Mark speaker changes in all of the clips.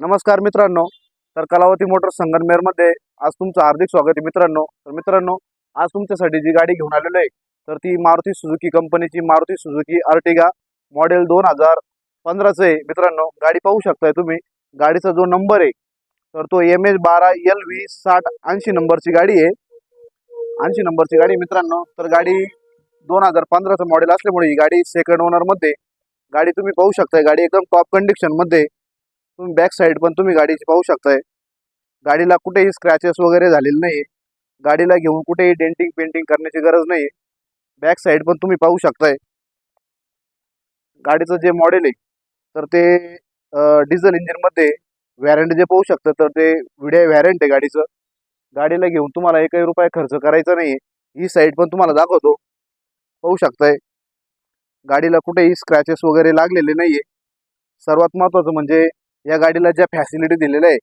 Speaker 1: नमस्कार मित्रांनो तर कलावती मोटर संगमनेरमध्ये आज तुमचं हार्दिक स्वागत आहे मित्रांनो. तर मित्रांनो आज तुमच्यासाठी जी गाडी घेऊन आलेलो आहे तर ती मारुती सुझुकी कंपनीची मारुती सुझुकी अर्टिगा मॉडेल दोन हजार पंधराचं आहे. मित्रांनो गाडी पाहू शकताय तुम्ही. गाडीचा जो नंबर आहे तर तो एम एच बारा एल व्ही साठ ऐंशी नंबरची गाडी आहे. ऐंशी नंबरची गाडी मित्रांनो. तर गाडी दोन हजार पंधराचं मॉडेल असल्यामुळे ही गाडी सेकंड ओनरमध्ये गाडी तुम्ही पाहू शकताय गाडी एकदम टॉप कंडिशनमध्ये तुम्ही बॅक साईड पण तुम्ही गाडीची पाहू शकताय. गाडीला कुठेही स्क्रॅचेस वगैरे झालेले नाही गाडीला घेऊन कुठेही डेंटिंग पेंटिंग करण्याची गरज नाही बॅक साईड पण तुम्ही पाहू शकताय. गाडीचं जे मॉडेल आहे तर ते डिझेल इंजिनमध्ये व्हॅरंट जे पाहू शकतं तर ते व्हिडिओ व्हॅरंट आहे गाडीचं. गाडीला घेऊन तुम्हाला एकही रुपये खर्च करायचा नाही ही साईड पण तुम्हाला दाखवतो. पाहू शकताय. गाडीला कुठेही स्क्रॅचेस वगैरे लागलेले नाहीये. सर्वात महत्त्वाचं म्हणजे या गाडीला ज्या फॅसिलिटी दिलेल्या आहे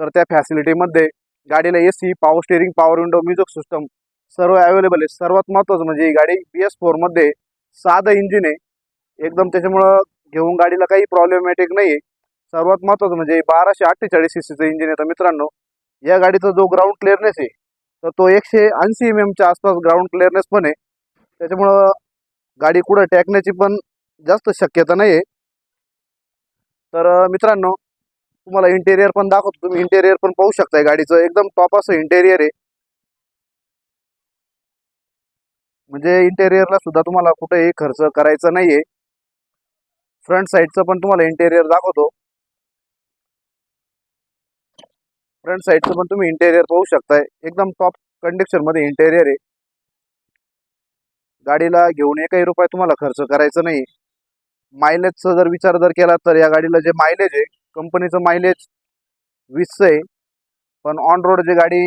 Speaker 1: तर त्या फॅसिलिटीमध्ये गाडीला A C power steering power window music system सर्व अवेलेबल आहे सर्वात महत्त्वाचं म्हणजे ही गाडी बी एस फोरमध्ये साधं इंजिन आहे. एकदम त्याच्यामुळं घेऊन गाडीला काही प्रॉब्लेमॅटिक नाही आहे सर्वात महत्त्वाचं म्हणजे बाराशे अठ्ठेचाळीस सी सीचं इंजिन आहे तर मित्रांनो या गाडीचा जो ग्राउंड क्लिअरनेस आहे तर तो एकशे ऐंशी एम एमच्या आसपास ग्राउंड क्लिअरनेस पण आहे. त्याच्यामुळं गाडी कुठं टॅकण्याची पण जास्त शक्यता नाही आहे तर मित्रांनो तुम्हाला इंटेरियर पण दाखवतो. तुम्ही इंटेरियर पण पाहू शकताय. गाडीचं एकदम टॉप असं इंटेरियर आहे. म्हणजे इंटेरियरला सुद्धा तुम्हाला कुठेही खर्च करायचा नाहीये. फ्रंट साईडचं पण तुम्हाला इंटेरियर दाखवतो. फ्रंट साईडचं पण तुम्ही इंटेरियर पाहू शकताय. एकदम टॉप कंडिशनमध्ये इंटेरियर आहे. गाडीला घेऊन एकही रुपये तुम्हाला खर्च करायचा नाही मायलेजचा जर विचार जर केला तर या गाडीला जे मायलेज आहे कंपनीचं मायलेज वीसचं आहे. पण ऑन रोड जी गाडी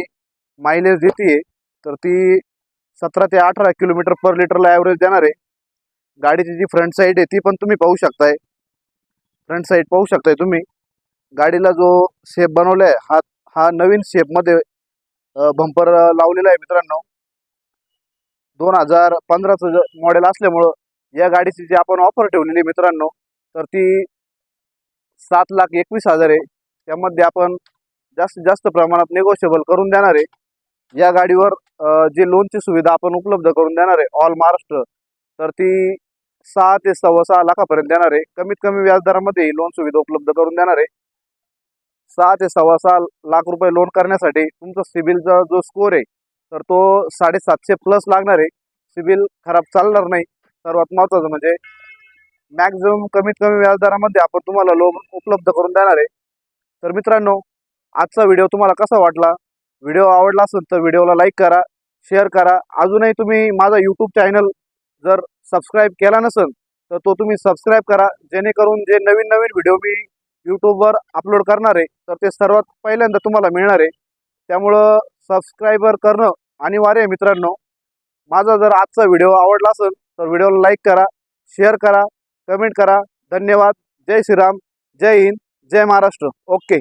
Speaker 1: मायलेज देते तर ती सतरा ते अठरा किलोमीटर पर लिटरला ॲव्हरेज देणार आहे. गाडीची जी फ्रंट साईड आहे ती पण तुम्ही पाहू शकताय. फ्रंट साईड पाहू शकताय तुम्ही. गाडीला जो शेप बनवला आहे हा हा नवीन शेपमध्ये बंपर लावलेला आहे मित्रांनो. दोन हजार पंधराचं मॉडेल असल्यामुळं या गाडीची जी आपण ऑफर ठेवलेली मित्रांनो तर ती सात लाख एकवीस हजार आहे. त्यामध्ये आपण जास्तीत जास्त प्रमाणात निगोशिएबल करून देणार आहे. या गाडीवर जे लोनची सुविधा आपण उपलब्ध करून देणार आहे ऑल महाराष्ट्र तर ती सहा ते सव्वा सहा लाखापर्यंत देणार आहे. कमीत कमी व्याजदरामध्ये ही लोन सुविधा उपलब्ध करून देणार आहे. सहा ते सव्वा सहा लाख रुपये लोन करण्यासाठी तुमचा सिबिलचा जो स्कोर आहे तर तो साडेसातशे प्लस लागणार आहे. सिबिल खराब चालणार नाही. सर्वात महत्त्वाचं म्हणजे मॅक्झिमम कमीत कमी व्याजदरामध्ये आपण तुम्हाला लोन उपलब्ध करून देणार आहे. तर मित्रांनो आजचा व्हिडिओ तुम्हाला कसा वाटला? व्हिडिओ आवडला असेल तर व्हिडिओला लाईक करा शेअर करा. अजूनही तुम्ही माझा यूट्यूब चॅनल जर सबस्क्राईब केला नसेल तर तो तुम्ही सबस्क्राईब करा. जेणेकरून जे नवीन नवीन व्हिडिओ मी यूट्यूबवर अपलोड करणार आहे तर ते सर्वात पहिल्यांदा तुम्हाला मिळणार आहे. त्यामुळं सबस्क्रायबर करणं अनिवार्य आहे मित्रांनो. माझा जर आजचा व्हिडिओ आवडला असेल तर व्हिडिओला लाईक करा शेअर करा कमेंट करा. धन्यवाद. जय श्रीराम. जय हिंद. जय महाराष्ट्र. ओके.